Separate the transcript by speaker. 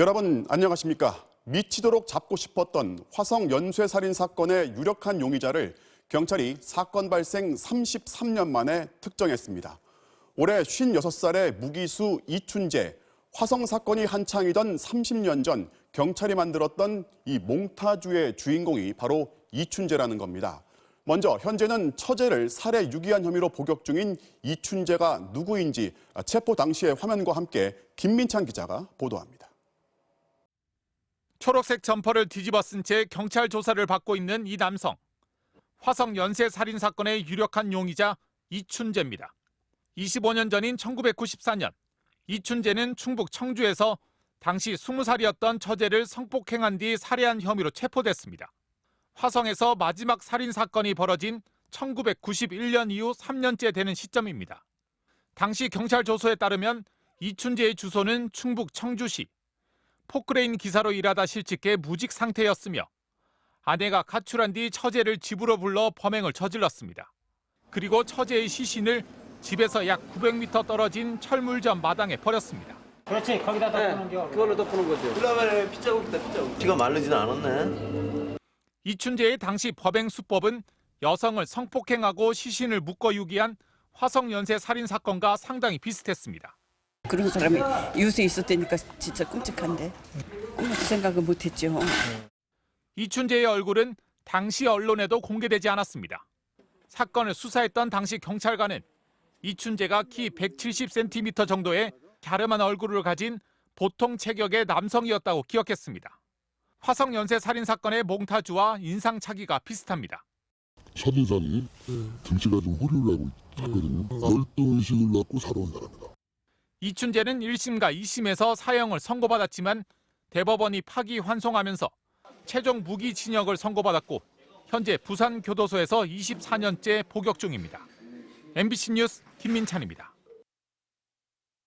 Speaker 1: 여러분 안녕하십니까? 미치도록 잡고 싶었던 화성 연쇄 살인 사건의 유력한 용의자를 경찰이 사건 발생 33년 만에 특정했습니다. 올해 56살의 무기수 이춘재, 화성 사건이 한창이던 30년 전 경찰이 만들었던 이 몽타주의 주인공이 바로 이춘재라는 겁니다. 먼저 현재는 처제를 살해 유기한 혐의로 복역 중인 이춘재가 누구인지 체포 당시의 화면과 함께 김민찬 기자가 보도합니다.
Speaker 2: 초록색 점퍼를 뒤집어 쓴 채 경찰 조사를 받고 있는 이 남성. 화성 연쇄 살인 사건의 유력한 용의자 이춘재입니다. 25년 전인 1994년 이춘재는 충북 청주에서 당시 20살이었던 처제를 성폭행한 뒤 살해한 혐의로 체포됐습니다. 화성에서 마지막 살인 사건이 벌어진 1991년 이후 3년째 되는 시점입니다. 당시 경찰 조서에 따르면 이춘재의 주소는 충북 청주시. 포크레인 기사로 일하다 실직해 무직 상태였으며 아내가 가출한 뒤 처제를 집으로 불러 범행을 저질렀습니다. 그리고 처제의 시신을 집에서 약 900m 떨어진 철물점 마당에 버렸습니다.
Speaker 3: 그렇지 거기다 덮는 겨.
Speaker 4: 그걸로 덮는 거죠. 그러면 핏자국이다 핏자국. 피가 마르지는 않았네.
Speaker 2: 이춘재의 당시 법행 수법은 여성을 성폭행하고 시신을 묶어 유기한 화성 연쇄 살인 사건과 상당히 비슷했습니다.
Speaker 5: 그런 사람이 이웃에 있었다니까 진짜 끔찍한데 꿈에도 생각은 못했죠.
Speaker 2: 이춘재의 얼굴은 당시 언론에도 공개되지 않았습니다. 사건을 수사했던 당시 경찰관은 이춘재가 키 170cm 정도의 갸름한 얼굴을 가진 보통 체격의 남성이었다고 기억했습니다. 화성 연쇄 살인 사건의 몽타주와 인상착의가 비슷합니다.
Speaker 6: 첫인상이 등치가 좀 호리호리하고 있거든요. 열등의식을 갖고 살아온 사람이다.
Speaker 2: 이춘재는 1심과 2심에서 사형을 선고받았지만 대법원이 파기 환송하면서 최종 무기 징역을 선고받았고 현재 부산교도소에서 24년째 복역 중입니다. MBC 뉴스 김민찬입니다.